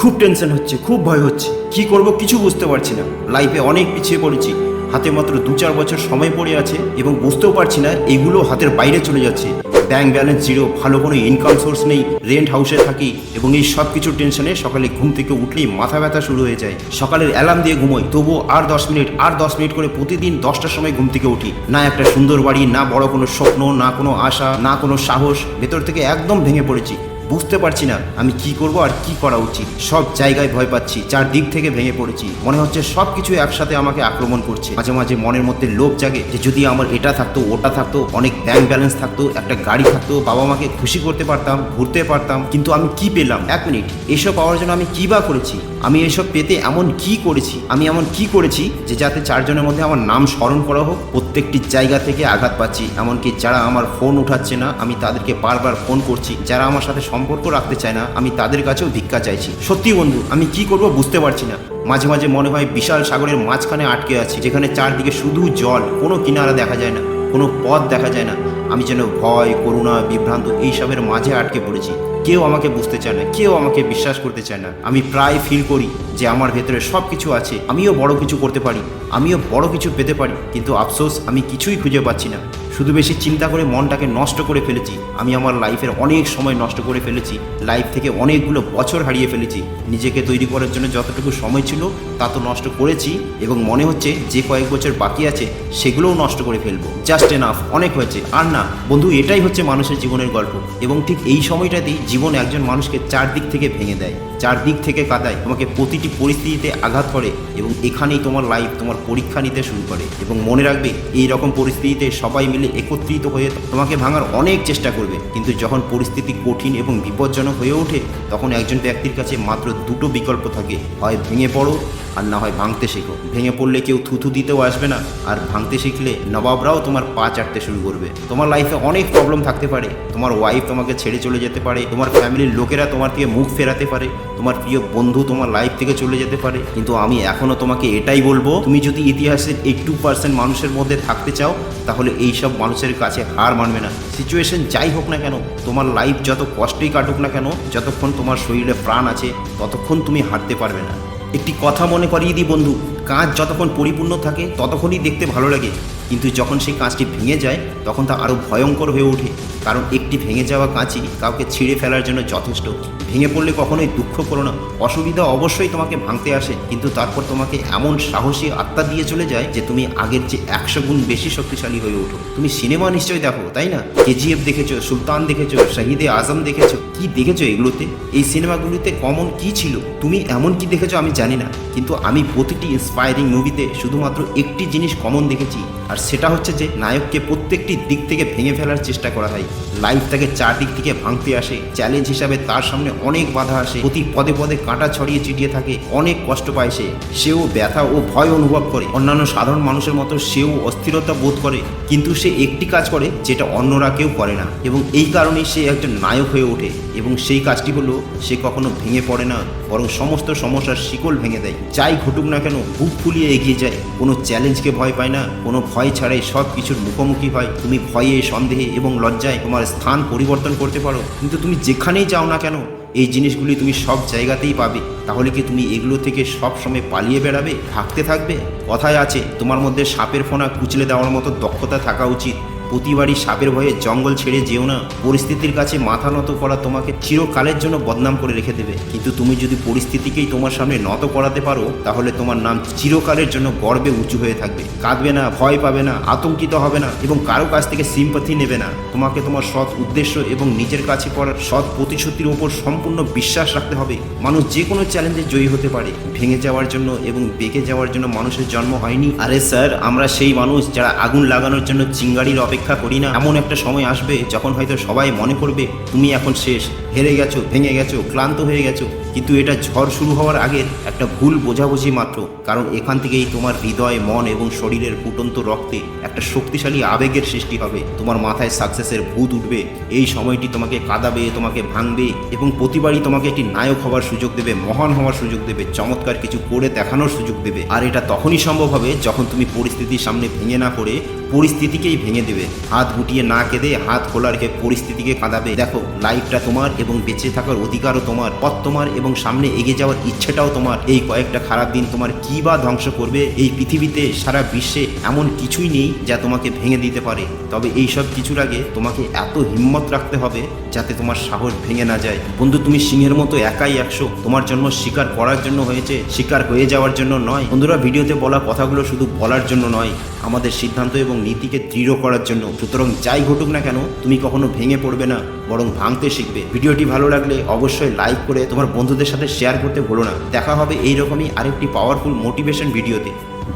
খুব টেনশন হচ্ছে, খুব ভয় হচ্ছে। কি করব কিছু বুঝতে পারছি না। লাইফে অনেক পিছিয়ে পড়েছি। হাতে মাত্র দু চার বছর সময় পড়ে আছে এবং বুঝতেও পারছি না এগুলো হাতের বাইরে চলে যাচ্ছে। ব্যাংক ব্যালেন্স জিরো ভালো কোনো ইনকাম সোর্স নেই রেন্ট হাউসে থাকি এবং এই সব কিছুর টেনশনে সকালে ঘুম থেকে উঠলেই মাথা ব্যথা শুরু হয়ে যায়। সকালের অ্যালার্ম দিয়ে ঘুমোই, তবুও আর দশ মিনিট, আর দশ মিনিট করে প্রতিদিন দশটার সময় ঘুম থেকে উঠি। না একটা সুন্দর বাড়ি, না বড় কোনো স্বপ্ন, না কোনো আশা, না কোনো সাহস, ভেতর থেকে একদম ভেঙে পড়েছি। বুঝতে পারছি না আমি কি করব আর কি করা উচিত। সব জায়গায় ভয় পাচ্ছি, চারদিক থেকে ভেঙে পড়েছি। মনে হচ্ছে সব কিছু একসাথে আমাকে আক্রমণ করছে। মাঝে মাঝে মনের মধ্যে লোভ জাগে যে যদি আমার এটা থাকতো, ওটা থাকতো, অনেক ব্যাংক ব্যালেন্স থাকতো, একটা গাড়ি থাকতো, বাবা মাকে খুশি করতে পারতাম, ঘুরতে পারতাম, কিন্তু আমি কি পেলাম? এক মিনিট এসব পাওয়ার জন্য আমি কি বা করেছি? আমি এসব পেতে এমন কি করেছি? আমি এমন কি করেছি যে যাতে চারজনের মধ্যে আমার নাম স্মরণ করা হোক? প্রত্যেকটি জায়গা থেকে আঘাত পাচ্ছি। এমনকি যারা আমার ফোন উঠাচ্ছে না, আমি তাদেরকে বারবার ফোন করছি। যারা আমার সাথে সম্পর্ক রাখতে চায় না, আমি তাদের কাছেও ভিক্ষা চাইছি। সত্যি বন্ধু, আমি কি করব বুঝতে পারছি না। মাঝে মাঝে মনে হয় বিশাল সাগরের মাঝখানে আটকে আছি, যেখানে চারদিকে শুধু জল, কোনো কিনারা দেখা যায় না, কোনো পথ দেখা যায় না। আমি যেন ভয়, করুণা, বিভ্রান্ত এইসবের মাঝে আটকে পড়েছি। কেউ আমাকে বুঝতে চায় না, কেউ আমাকে বিশ্বাস করতে চায় না। আমি প্রায় ফিল করি যে আমার ভেতরে সব কিছু আছে। আমিও বড় কিছু করতে পারি, আমিও বড় কিছু পেতে পারি, কিন্তু আফসোস আমি কিছুই খুঁজে পাচ্ছি না। শুধু বেশি চিন্তা করে মনটাকে নষ্ট করে ফেলেছি। আমি আমার লাইফের অনেক সময় নষ্ট করে ফেলেছি। লাইফ থেকে অনেকগুলো বছর হারিয়ে ফেলেছি। নিজেকে তৈরি করার জন্য যতটুকু সময় ছিল, তা তো নষ্ট করেছি এবং মনে হচ্ছে যে কয়েক বছর বাকি আছে, সেগুলোও নষ্ট করে ফেলব। জাস্ট এনাফ, অনেক হয়েছে। আর না, বন্ধু, এটাই হচ্ছে মানুষের জীবনের গল্প। এবং ঠিক এই সময়টাতেই জীবন একজন মানুষকে চারদিক থেকে ভেঙে দেয়। চারদিক থেকে কাদায়। তোমাকে প্রতিটি পরিস্থিতিতে আঘাত করে এবং এখানেই তোমার লাইফ, তোমার পরীক্ষা নিতে শুরু করে। এবং মনে রাখবে এই রকম পরিস্থিতিতে সবাই মিলে একত্রিত হয়ে তোমাকে ভাঙার অনেক চেষ্টা করবে। কিন্তু যখন পরিস্থিতি কঠিন এবং বিপজ্জনক হয়ে ওঠে, তখন একজন ব্যক্তির কাছে মাত্র দুটো বিকল্প থাকে। হয় ভেঙে পড়ো আর না হয় ভাঙতে শেখো। ভেঙে পড়লে কেউ থুথু দিতেও আসবে না। আর ভাঙতে শিখলে নবাবরাও তোমার পা চাটতে শুরু করবে। তোমার লাইফে অনেক প্রবলেম থাকতে পারে। তোমার ওয়াইফ তোমাকে ছেড়ে চলে যেতে পারে। তোমার ফ্যামিলির লোকেরা তোমার থেকে মুখ ফেরাতে পারে। তোমার প্রিয় বন্ধু তোমার লাইফ থেকে চলে যেতে পারে। কিন্তু আমি এখনও তোমাকে এটাই বলব, তুমি যদি ইতিহাসের এইট্টু পার্সেন্ট মানুষের মধ্যে থাকতে চাও, তাহলে এই সব মানুষের কাছে হার মানবে না। সিচুয়েশন যাই হোক না কেন, তোমার লাইফ যত কষ্টই কাটুক না কেন, যতক্ষণ তোমার শরীরে প্রাণ আছে, ততক্ষণ তুমি হারতে পারবে না। একটি কথা মনে করিয়ে দিই বন্ধু, কাঁচ যতক্ষণ পরিপূর্ণ থাকে ততক্ষণই দেখতে ভালো লাগে। কিন্তু যখন সেই কাঁচটি ভেঙে যায়, তখন তা আরও ভয়ঙ্কর হয়ে ওঠে। কারণ একটি ভেঙে যাওয়া কাঁচই কাউকে ছিঁড়ে ফেলার জন্য যথেষ্ট। ভেঙে পড়লে কখনোই দুঃখ করো না। অসুবিধা অবশ্যই তোমাকে ভাঙতে আসে, কিন্তু তারপর তোমাকে এমন সাহসী আত্মা দিয়ে চলে যায় যে তুমি আগের যে একশো গুণ বেশি শক্তিশালী হয়ে ওঠো। তুমি সিনেমা নিশ্চয়ই দেখো, তাই না? কেজিএফ দেখেছ, সুলতান দেখেছ, শাহিদে আজম দেখেছ। কি দেখেছ এগুলোতে? এই সিনেমাগুলিতে কমন কি ছিল? তুমি এমন কি দেখেছ আমি জানি না। কিন্তু আমি প্রতিটি ইন্সপায়ারিং মুভিতে শুধুমাত্র একটি জিনিস কমন দেখেছি। আর সেটা হচ্ছে যে নায়ককে প্রত্যেকটি দিক থেকে ভেঙে ফেলার চেষ্টা করা হয়। লাইফ তাকে চারদিক থেকে ভাঙতে আসে। চ্যালেঞ্জ হিসাবে তার সামনে অনেক বাধা আসে। প্রতি পদে পদে কাঁটা ছড়িয়ে চিটিয়ে থাকে। অনেক কষ্ট পায় সে। সেও ব্যথা ও ভয় অনুভব করে। অন্যান্য সাধারণ মানুষের মতো সেও অস্থিরতা বোধ করে। কিন্তু সে একটি কাজ করে, যেটা অন্যরা কেউ করে না। এবং এই কারণেই সে একজন নায়ক হয়ে ওঠে। এবং সেই কাজটি হলো, সে কখনো ভেঙে পড়ে না, বরং সমস্ত সমস্যার শিকল ভেঙে দেয়। যাই ঘটুক না কেন, বুক ফুলিয়ে এগিয়ে যায়। কোনো চ্যালেঞ্জকে ভয় পায় না, কোনো ভয় ছাড়াই সব কিছুর মুখোমুখি হয়। তুমি ভয়ে, সন্দেহে এবং লজ্জায় তোমার স্থান পরিবর্তন করতে পারো। কিন্তু তুমি যেখানেই যাও না কেন, এই জিনিসগুলি তুমি সব জায়গাতেই পাবে। তাহলে কি তুমি এগুলো থেকে সব সময় পালিয়ে বেড়াবে থাকতে থাকবে? কথায় আছে, তোমার মধ্যে সাপের ফোনা কুচলে দেওয়ার মতো দক্ষতা থাকা উচিত। প্রতিবারই সাপের ভয়ে জঙ্গল ছেড়ে যেও না। পরিস্থিতির কাছে মাথা নত করা তোমাকে চিরকালের জন্য বদনাম করে রেখে দেবে। কিন্তু তুমি যদি পরিস্থিতিকেই তোমার সামনে নত করাতে পারো, তাহলে তোমার নাম চিরকালের জন্য গর্বে উঁচু হয়ে থাকবে। কাঁদবে না, ভয় পাবে না, আতঙ্কিত হবে না এবং কারও কাছ থেকে সিম্পাথি নেবে না। তোমাকে তোমার সৎ উদ্দেশ্য এবং নিজের কাছে পড়ার সৎ প্রতিশ্রুতির ওপর সম্পূর্ণ বিশ্বাস রাখতে হবে। মানুষ যে কোনো চ্যালেঞ্জে জয়ী হতে পারে। ভেঙে যাওয়ার জন্য এবং বেঁকে যাওয়ার জন্য মানুষের জন্ম হয়নি। আরে স্যার আমরা সেই মানুষ যারা আগুন লাগানোর জন্য চিঙ্গারির অপেক্ষা করি না। এমন একটা সময় আসবে যখন হয়তো সবাই মনে করবে, তুমি এখন শেষ। হেরে গেছো, ভেঙে গেছো, ক্লান্ত হয়ে গেছো। কিন্তু এটা ঝড় শুরু হওয়ার আগের একটা ভুল বোঝাবুঝি মাত্র। কারণ এখান থেকেই তোমার হৃদয়, মন এবং শরীরের ফুটন্ত রক্তে একটা শক্তিশালী আবেগের সৃষ্টি হবে। তোমার মাথায় সাকসেসের ভূত উঠবে। এই সময়টি তোমাকে কাঁদাবে, তোমাকে ভাঙবে এবং প্রতিবারই তোমাকে একটি নায়ক হওয়ার সুযোগ দেবে, মহান হওয়ার সুযোগ দেবে, চমৎকার কিছু করে দেখানোর সুযোগ দেবে। আর এটা তখনই সম্ভব হবে যখন তুমি পরিস্থিতির সামনে ভেঙে না পড়ে পরিস্থিতিকেই ভেঙে দেবে। হাত গুটিয়ে না কেঁদে হাত খোলা রেখে পরিস্থিতিকে কাঁদাবে। দেখো লাইফটা তোমার এবং বেঁচে থাকার অধিকারও তোমার। পথ তোমার এবং সামনে এগিয়ে যাওয়ার ইচ্ছেটাও তোমার। এই কয়েকটা খারাপ দিন তোমার কি বা ধ্বংস করবে? এই পৃথিবীতে সারা বিশ্বে এমন কিছুই নেই যা তোমাকে ভেঙে দিতে পারে। তবে এই সব কিছুর আগে তোমাকে এত হিম্মত রাখতে হবে যাতে তোমার সাহস ভেঙে না যায়। বন্ধু, তুমি সিংহের মতো একাই একশো। তোমার জন্ম শিকার করার জন্য হয়েছে, শিকার হয়ে যাওয়ার জন্য নয়। বন্ধুরা, ভিডিওতে বলা কথাগুলো শুধু বলার জন্য নয়, আমাদের সিদ্ধান্ত এবং নীতিকে দৃঢ় করার জন্য। সুতরাং যাই ঘটুক না কেন, তুমি কখনো ভেঙে পড়বে না, বরং ভাঙতে শিখবে। ভিডিওটি ভালো লাগলে অবশ্যই লাইক করে তোমার বন্ধুদের সাথে শেয়ার করতে ভুলো না। দেখা হবে এইরকমই আরেকটি পাওয়ারফুল মোটিভেশন ভিডিওতে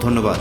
ধন্যবাদ।